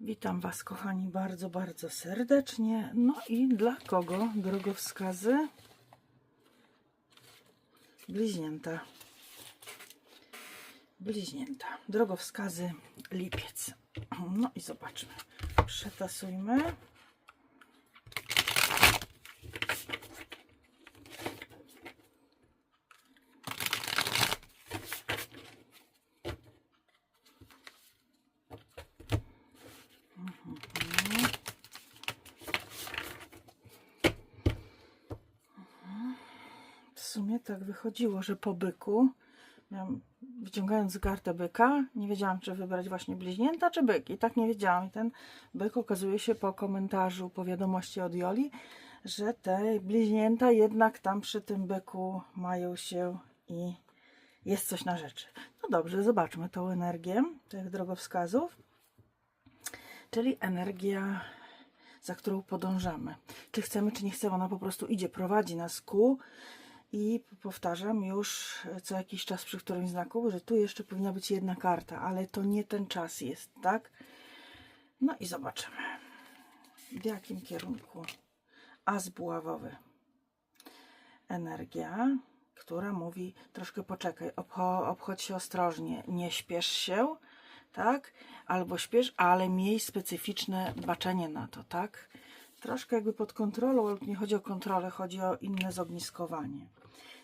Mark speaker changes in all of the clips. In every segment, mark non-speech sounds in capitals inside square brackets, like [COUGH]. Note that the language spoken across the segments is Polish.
Speaker 1: Witam Was, kochani, bardzo, bardzo serdecznie. No i dla kogo drogowskazy? Bliźnięta. Bliźnięta. Drogowskazy lipiec. No i zobaczmy. Przetasujmy. Tak wychodziło, że po byku, miałam, wyciągając kartę byka, nie wiedziałam, czy wybrać właśnie bliźnięta, czy byk. I tak nie wiedziałam. I ten byk okazuje się po komentarzu, po wiadomości od Joli, że te bliźnięta jednak tam przy tym byku mają się i jest coś na rzeczy. No dobrze, zobaczmy tą energię tych drogowskazów, czyli energia, za którą podążamy. Czy chcemy, czy nie chcemy, ona po prostu idzie, prowadzi nas ku i powtarzam już co jakiś czas przy którymś znaku, że tu jeszcze powinna być jedna karta, ale to nie ten czas jest, tak? No i zobaczymy, w jakim kierunku as buławowy. Energia, która mówi troszkę poczekaj, obcho, obchodź się ostrożnie, nie śpiesz się, tak? Albo śpiesz, ale miej specyficzne baczenie na to, tak? Troszkę jakby pod kontrolą, ale nie chodzi o kontrolę, chodzi o inne zogniskowanie.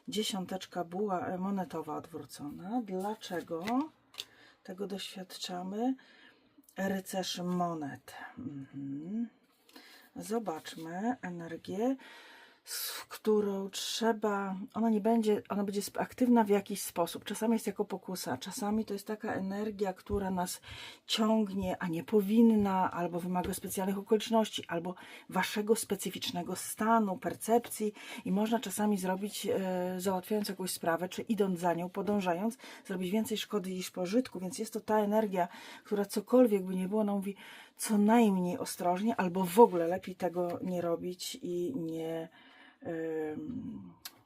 Speaker 1: Dziesiąteczka była e, monetowa odwrócona. Dlaczego tego doświadczamy? Rycerz monet. Mhm. Zobaczmy energię, z którą trzeba, ona nie będzie, ona będzie aktywna w jakiś sposób. Czasami jest jako pokusa, czasami to jest taka energia, która nas ciągnie, a nie powinna, albo wymaga specjalnych okoliczności, albo waszego specyficznego stanu, percepcji i można czasami zrobić, e, załatwiając jakąś sprawę, czy idąc za nią, podążając, zrobić więcej szkody niż pożytku, więc jest to ta energia, która cokolwiek by nie było, ona mówi co najmniej ostrożnie, albo w ogóle lepiej tego nie robić i nie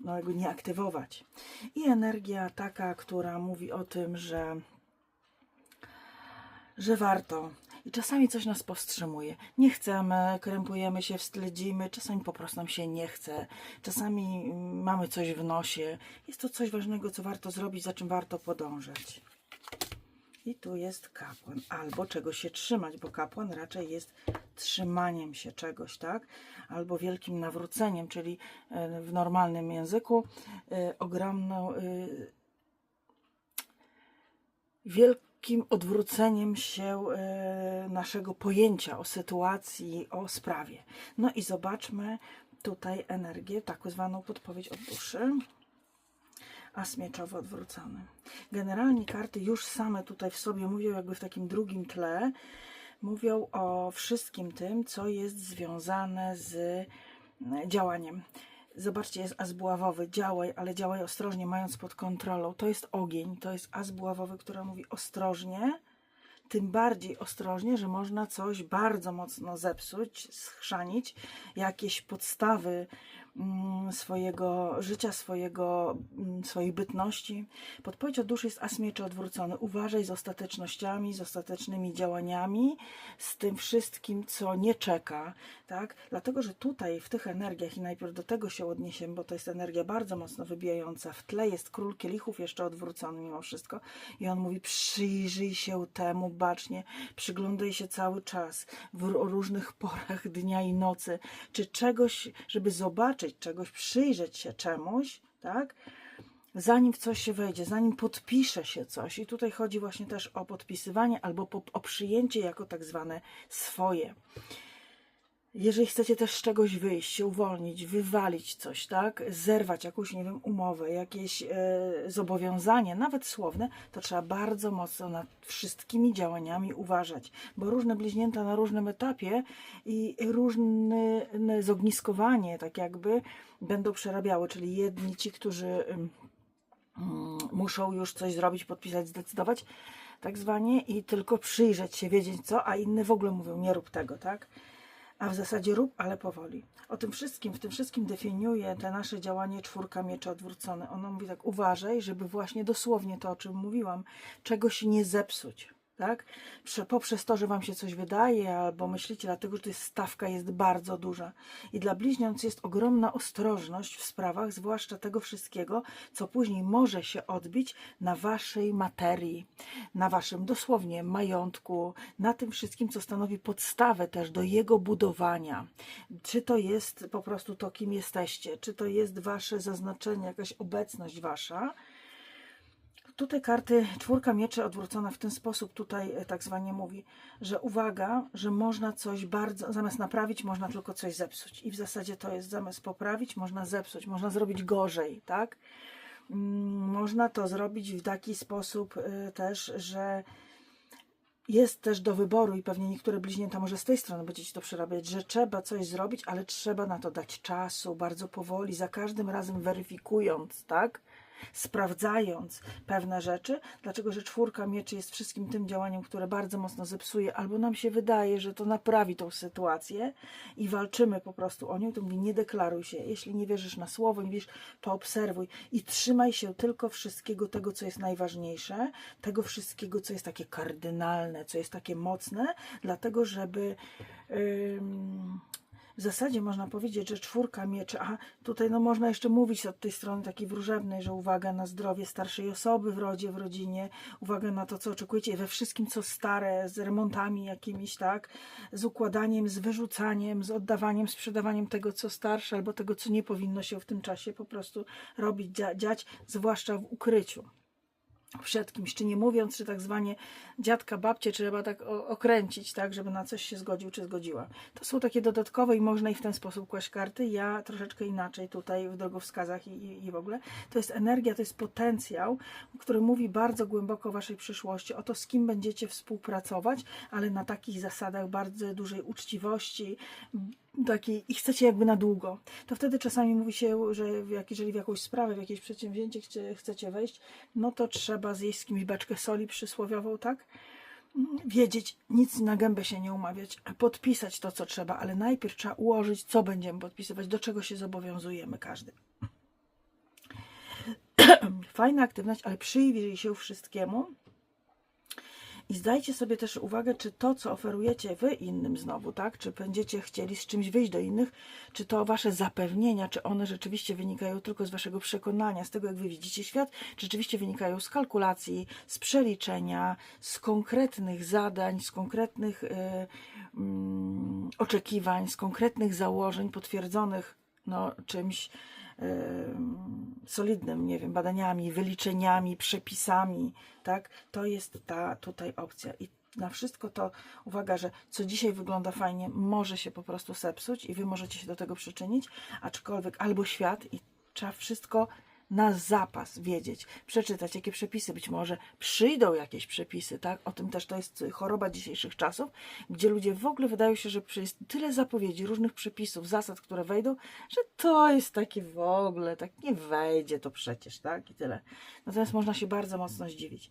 Speaker 1: no jakby nie aktywować. I energia taka, która mówi o tym, że że warto. I czasami coś nas powstrzymuje. Nie chcemy, krępujemy się, wstydzimy, czasami po prostu nam się nie chce, czasami mm, mamy coś w nosie. Jest to coś ważnego, co warto zrobić, za czym warto podążać. I tu jest kapłan, albo czego się trzymać, bo kapłan raczej jest trzymaniem się czegoś, tak? Albo wielkim nawróceniem, czyli e, w normalnym języku e, ogromną, e, wielkim odwróceniem się naszego pojęcia o sytuacji, o sprawie. No i zobaczmy tutaj energię, tak zwaną podpowiedź od duszy as mieczowy odwrócony. Generalnie karty już same tutaj w sobie mówią jakby w takim drugim tle, mówią o wszystkim tym, co jest związane z mm, działaniem. Zobaczcie, jest as buławowy, działaj, ale działaj ostrożnie, mając pod kontrolą. To jest ogień, to jest as buławowy, która mówi ostrożnie, tym bardziej ostrożnie, że można coś bardzo mocno zepsuć, schrzanić, jakieś podstawy swojego życia, swojego, mm, swojej bytności. Podpowiedź od duszy jest as mieczy odwrócony. Uważaj z ostatecznościami, z ostatecznymi działaniami, z tym wszystkim, co nie czeka, tak? Dlatego, że tutaj w tych energiach i najpierw do tego się odniesiemy, bo to jest energia bardzo mocno wybijająca. W tle jest król kielichów jeszcze odwrócony mimo wszystko i on mówi przyjrzyj się temu bacznie, przyglądaj się cały czas w ró- różnych porach dnia i nocy, czy czegoś, żeby zobaczyć czegoś, przyjrzeć się czemuś, tak? Zanim w coś się wejdzie, zanim podpisze się coś. I tutaj chodzi właśnie też o podpisywanie albo po, o przyjęcie jako tak zwane swoje. Jeżeli chcecie też z czegoś wyjść, się uwolnić, wywalić coś, tak? Zerwać jakąś, nie wiem, umowę, jakieś e, zobowiązanie, nawet słowne, to trzeba bardzo mocno nad wszystkimi działaniami uważać, bo różne bliźnięta na różnym etapie i różne zogniskowanie, tak jakby, będą przerabiały, czyli jedni ci, którzy ym, mm, muszą już coś zrobić, podpisać, zdecydować, tak zwanie, i tylko przyjrzeć się, wiedzieć co, a inne w ogóle mówią, nie rób tego, tak? A w zasadzie rób, ale powoli. O tym wszystkim, w tym wszystkim definiuje te nasze działanie czwórka mieczy odwrócone. Ono mówi tak, uważaj, żeby właśnie dosłownie to, o czym mówiłam, czegoś nie zepsuć. Tak? Prze, poprzez to, że Wam się coś wydaje, albo myślicie, dlatego, że to jest stawka jest bardzo duża. I dla bliźniąt jest ogromna ostrożność w sprawach, zwłaszcza tego wszystkiego, co później może się odbić na Waszej materii, na Waszym dosłownie majątku, na tym wszystkim, co stanowi podstawę też do jego budowania. Czy to jest po prostu to, kim jesteście, czy to jest Wasze zaznaczenie, jakaś obecność Wasza, Tutaj karty czwórka mieczy odwrócona w ten sposób, tutaj e, tak zwanie mówi, że uwaga, że można coś bardzo, zamiast naprawić, można tylko coś zepsuć. I w zasadzie to jest zamiast poprawić, można zepsuć, można zrobić gorzej, tak? Mm, Można to zrobić w taki sposób y, też, że jest też do wyboru i pewnie niektóre bliźnięta może z tej strony będziecie to przerabiać, że trzeba coś zrobić, ale trzeba na to dać czasu, bardzo powoli, za każdym razem weryfikując, tak? Sprawdzając pewne rzeczy, dlaczego że czwórka mieczy jest wszystkim tym działaniem, które bardzo mocno zepsuje, albo nam się wydaje, że to naprawi tą sytuację i walczymy po prostu o nią, to mówi nie deklaruj się, jeśli nie wierzysz na słowo, nie wierzysz, poobserwuj i trzymaj się tylko wszystkiego tego, co jest najważniejsze, tego wszystkiego, co jest takie kardynalne, co jest takie mocne, dlatego żeby w zasadzie można powiedzieć, że czwórka mieczy, a tutaj no można jeszcze mówić od tej strony takiej wróżebnej, że uwaga na zdrowie starszej osoby w rodzie, w rodzinie, uwaga na to, co oczekujecie we wszystkim, co stare, z remontami jakimiś, tak, z układaniem, z wyrzucaniem, z oddawaniem, sprzedawaniem tego, co starsze, albo tego, co nie powinno się w tym czasie po prostu robić, dzia- dziać, zwłaszcza w ukryciu przed kimś, czy nie mówiąc, czy tak zwanie dziadka, babcie trzeba tak okręcić, tak, żeby na coś się zgodził, czy zgodziła. To są takie dodatkowe i można i w ten sposób kłaść karty. Ja troszeczkę inaczej tutaj w drogowskazach i, i, i w ogóle. To jest energia, to jest potencjał, który mówi bardzo głęboko o waszej przyszłości, o to, z kim będziecie współpracować, ale na takich zasadach bardzo dużej uczciwości, takiej i chcecie jakby na długo, to wtedy czasami mówi się, że jak, jeżeli w jakąś sprawę, w jakieś przedsięwzięcie chcecie wejść, no to trzeba zjeść z kimś beczkę soli przysłowiową, tak? Wiedzieć, nic na gębę się nie umawiać, podpisać to, co trzeba, ale najpierw trzeba ułożyć, co będziemy podpisywać, do czego się zobowiązujemy każdy. [CLEARS THROAT] Fajna aktywność, ale przyjrzyj się wszystkiemu, i zdajcie sobie też uwagę, czy to, co oferujecie wy innym znowu, tak? Czy będziecie chcieli z czymś wyjść do innych, czy to wasze zapewnienia, czy one rzeczywiście wynikają tylko z waszego przekonania, z tego, jak wy widzicie świat, czy rzeczywiście wynikają z kalkulacji, z przeliczenia, z konkretnych zadań, z konkretnych y, mm, oczekiwań, z konkretnych założeń potwierdzonych no, czymś solidnym, nie wiem, badaniami, wyliczeniami, przepisami, tak? To jest ta tutaj opcja. I na wszystko to uwaga, że co dzisiaj wygląda fajnie, może się po prostu zepsuć i wy możecie się do tego przyczynić, aczkolwiek albo świat i trzeba wszystko na zapas wiedzieć, przeczytać, jakie przepisy być może przyjdą jakieś przepisy, tak? O tym też to jest choroba dzisiejszych czasów, gdzie ludzie w ogóle wydają się, że jest tyle zapowiedzi, różnych przepisów, zasad, które wejdą, że to jest takie w ogóle, tak nie wejdzie to przecież, tak? I tyle. Natomiast można się bardzo mocno zdziwić.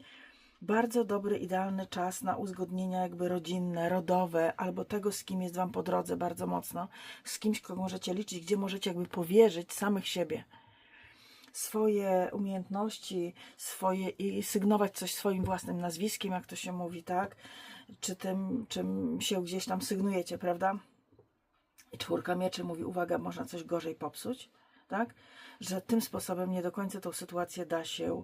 Speaker 1: Bardzo dobry, idealny czas na uzgodnienia jakby rodzinne, rodowe, albo tego, z kim jest Wam po drodze bardzo mocno, z kimś, kogo możecie liczyć, gdzie możecie jakby powierzyć samych siebie swoje umiejętności, swoje i sygnować coś swoim własnym nazwiskiem, jak to się mówi, tak? Czy tym, czym się gdzieś tam sygnujecie, prawda? I czwórka mieczy mówi, uwaga, można coś gorzej popsuć, tak? Że tym sposobem nie do końca tą sytuację da się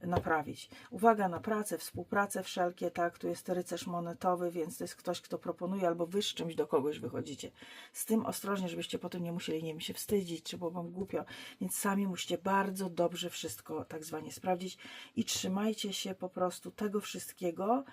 Speaker 1: naprawić. Uwaga na pracę, współpracę wszelkie, tak? Tu jest rycerz monetowy, więc to jest ktoś, kto proponuje, albo wy z czymś do kogoś wychodzicie. Z tym ostrożnie, żebyście potem nie musieli, nie wiem, się wstydzić, czy było wam głupio. Więc sami musicie bardzo dobrze wszystko tak zwanie sprawdzić i trzymajcie się po prostu tego wszystkiego,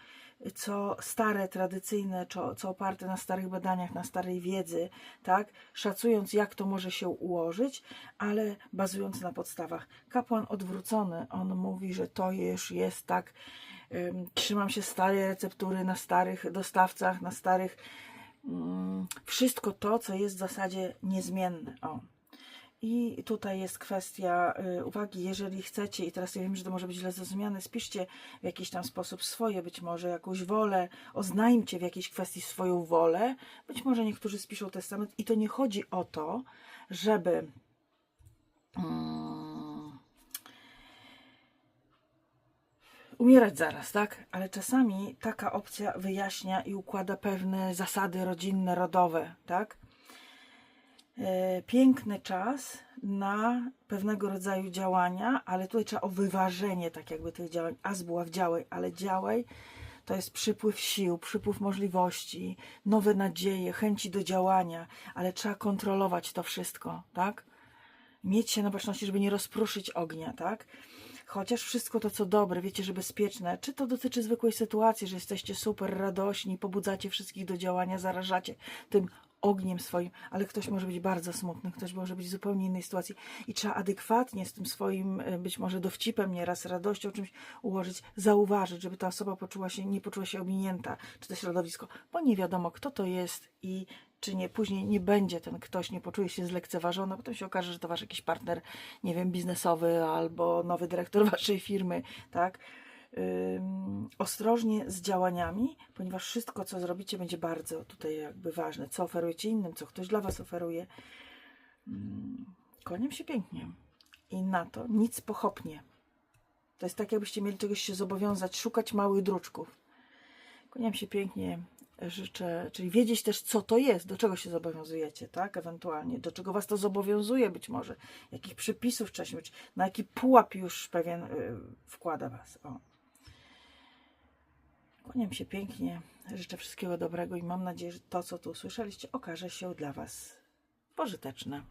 Speaker 1: co stare, tradycyjne, co, co oparte na starych badaniach, na starej wiedzy, tak? Szacując, jak to może się ułożyć, ale bazując na podstawach. Kapłan odwrócony, on mówi, że to już jest tak, ym, trzymam się starej receptury na starych dostawcach, na starych, ym, wszystko to, co jest w zasadzie niezmienne. O. I tutaj jest kwestia y, uwagi, jeżeli chcecie, i teraz ja wiem, że to może być źle zrozumiane, spiszcie w jakiś tam sposób swoje, być może jakąś wolę, oznajmcie w jakiejś kwestii swoją wolę. Być może niektórzy spiszą testament i to nie chodzi o to, żeby mm, umierać zaraz, tak? Ale czasami taka opcja wyjaśnia i układa pewne zasady rodzinne, rodowe, tak? E, Piękny czas na pewnego rodzaju działania, ale tutaj trzeba o wyważenie tak jakby tych działań. Az była w działaj, ale działaj to jest przypływ sił, przypływ możliwości, nowe nadzieje, chęci do działania, ale trzeba kontrolować to wszystko, tak? Mieć się na baczności, żeby nie rozpruszyć ognia, tak? Chociaż wszystko to, co dobre, wiecie, że bezpieczne, czy to dotyczy zwykłej sytuacji, że jesteście super radośni, pobudzacie wszystkich do działania, zarażacie tym ogniem swoim, ale ktoś może być bardzo smutny, ktoś może być w zupełnie innej sytuacji i trzeba adekwatnie z tym swoim, e, być może dowcipem nieraz, radością, czymś ułożyć, zauważyć, żeby ta osoba poczuła się, nie poczuła się ominięta, czy to środowisko, bo nie wiadomo, kto to jest i czy nie, później nie będzie ten ktoś, nie poczuje się zlekceważony, potem się okaże, że to wasz jakiś partner, nie wiem, biznesowy albo nowy dyrektor [LAUGHS] waszej firmy, tak? Ostrożnie z działaniami, ponieważ wszystko, co zrobicie, będzie bardzo tutaj jakby ważne. Co oferujecie innym, co ktoś dla was oferuje. Ym, Kłaniam się pięknie. I na to nic pochopnie. To jest tak, jakbyście mieli czegoś się zobowiązać, szukać małych druczków. Kłaniam się pięknie. Życzę, czyli wiedzieć też, co to jest, do czego się zobowiązujecie, tak? Ewentualnie, do czego was to zobowiązuje być może, jakich przepisów wcześniej, na jaki pułap już pewien y, wkłada was. O. Kłaniam się pięknie, życzę wszystkiego dobrego i mam nadzieję, że to, co tu usłyszeliście, okaże się dla was pożyteczne.